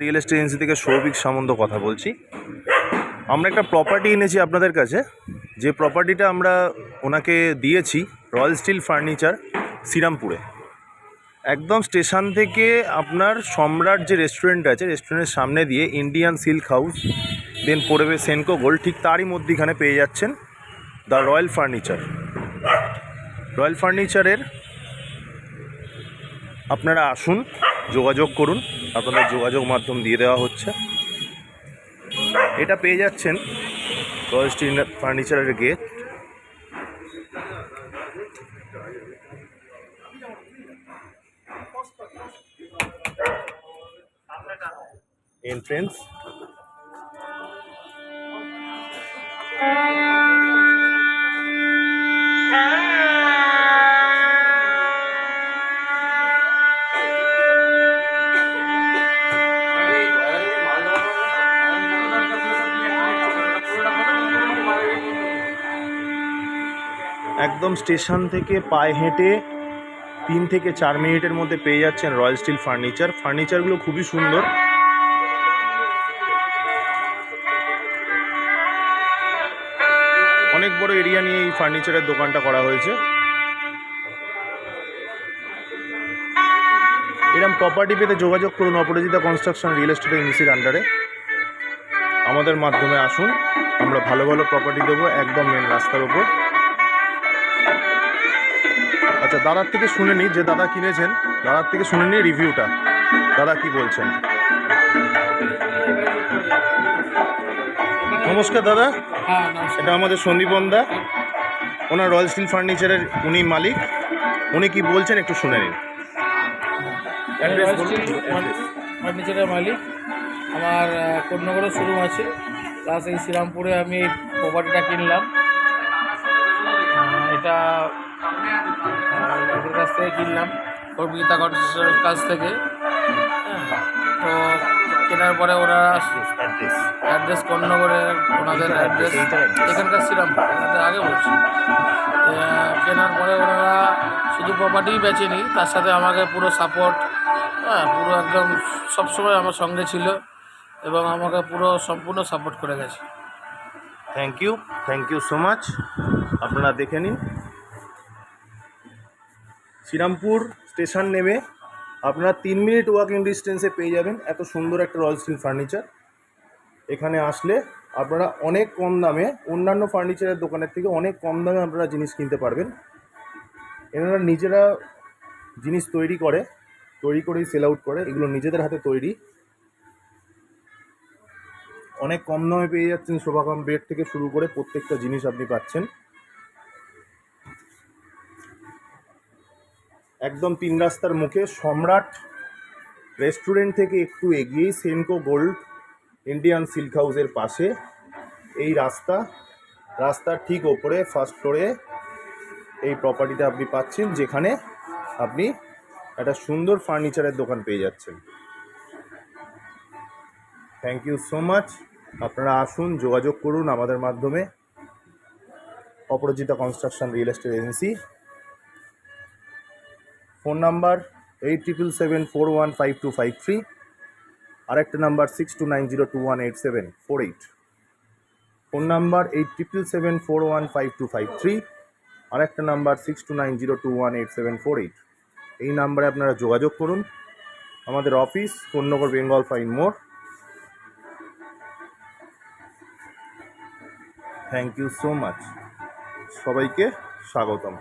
Real estate agency থেকে সৌভিক সামন্ত কথা বলছি। আমরা একটা প্রপার্টি এনেছি আপনাদের কাছে। যে প্রপার্টিটা আমরা ওনাকে দিয়েছি রয়্যাল স্টিল ফার্নিচার শ্রীরামপুরে। একদম স্টেশন থেকে আপনার সম্রাট যে রেস্টুরেন্ট আছে রেস্টুরেন্টের সামনে দিয়ে ইন্ডিয়ান সিল্ক হাউস দেন পড়বে সেনকো গোল্ড ঠিক তারই মধ্যিখানে পেয়ে যাচ্ছেন দ্য রয়্যাল ফার্নিচার রয়্যাল ফার্নিচারের আপনারা আসুন। যোগাযোগ করুন। আপনাদের যোগাযোগ মাধ্যম দিয়ে দেওয়া হচ্ছে। এটা পেয়ে যাচ্ছেন রয়্যাল ফার্নিচারের গেট এন্ট্রেন্স একদম স্টেশন থেকে পায়ে হেঁটে তিন থেকে চার মিনিটের মধ্যে পেয়ে যাচ্ছেন রয়্যাল স্টিল ফার্নিচার। ফার্নিচারগুলো খুবই সুন্দর। অনেক বড় এরিয়া নিয়ে এই ফার্নিচারের দোকানটা করা হয়েছে। এরকম প্রপার্টি পেতে যোগাযোগ করুন অপরাজিতা কনস্ট্রাকশন রিয়েল এস্টেট এজেন্সির আন্ডারে আমাদের মাধ্যমে আসুন। আমরা ভালো ভালো প্রপার্টি দেবো একদম মেন রাস্তার ওপর আচ্ছা দাদার থেকে শুনে নিই যে দাদা কিনেছেন দাদার থেকে শুনে নিই রিভিউটা দাদা কি বলছেন? নমস্কার দাদা। হ্যাঁ এটা আমাদের সন্দীপন দা ওনার রয়্যাল স্টিল ফার্নিচারের উনি মালিক। উনি কি বলছেন একটু শুনে নিন। ফার্নিচারের মালিক। আমার কোটনগরে শোরুম আছে। প্লাস এই শ্রীরামপুরে আমি এই প্রপার্টিটা কিনলাম এটা থেকে কিনলাম অর্পিতা কনস্ট্রাকশনের কাছ থেকে। হ্যাঁ, তো কেনার পরে ওরা অ্যাড্রেস কোটনগরে ওনাদের অ্যাড্রেস এখানকার শ্রীরামপুর এখানকার আগে বলছি। কেনার পরে ওনারা শুধু প্রপার্টিই বেচেনি তার সাথে আমাকে পুরো সাপোর্ট হ্যাঁ পুরো একদম সবসময় আমার সঙ্গে ছিল এবং আমাকে পুরো সম্পূর্ণ সাপোর্ট করে গেছে। Thank you thank you so much আপনারা দেখে নিন। শ্রীরামপুর স্টেশন নেমে আপনারা তিন মিনিট ওয়াকিং ডিস্টেন্সে পেয়ে যাবেন এত সুন্দর একটা রয়্যাল স্টিল ফার্নিচার এখানে আসলে আপনারা অনেক কম দামে, অন্যান্য ফার্নিচারের দোকানের থেকে অনেক কম দামে আপনারা জিনিস কিনতে পারবেন। এনারা নিজেরা জিনিস তৈরি করে, তৈরি করেই সেল আউট করে, এগুলো নিজেদের হাতে তৈরি। অনেক কম দামে পেয়ে যাচ্ছেন শোভাকাম বেড থেকে শুরু করে প্রত্যেকটা জিনিস আপনি পাচ্ছেন। একদম তিন রাস্তার মুখে সম্রাট রেস্টুরেন্ট থেকে একটু এগিয়েই সেনকো গোল্ড ইন্ডিয়ান সিল্ক হাউসের পাশে এই রাস্তা, রাস্তার ঠিক ওপরে ফার্স্ট ফ্লোরে এই প্রপার্টিটা আপনি পাচ্ছেন, যেখানে আপনি একটা সুন্দর ফার্নিচারের দোকান পেয়ে যাচ্ছেন। থ্যাংক ইউ সো মাচ আপনারা আসুন, যোগাযোগ করুন আমাদের মাধ্যমে। Aparajita construction real estate agency. Phone number eight triple seven four one five two five three আরেকটা number six two nine zero two one eight seven four eight. Phone number eight triple seven four one five two five three আরেকটা number six two nine zero two one eight seven four eight. এই নাম্বারে আপনারা যোগাযোগ করুন। আমাদের office Konnagar Bengal fine মোড়। Thank you so much. সবাইকে স্বাগতম।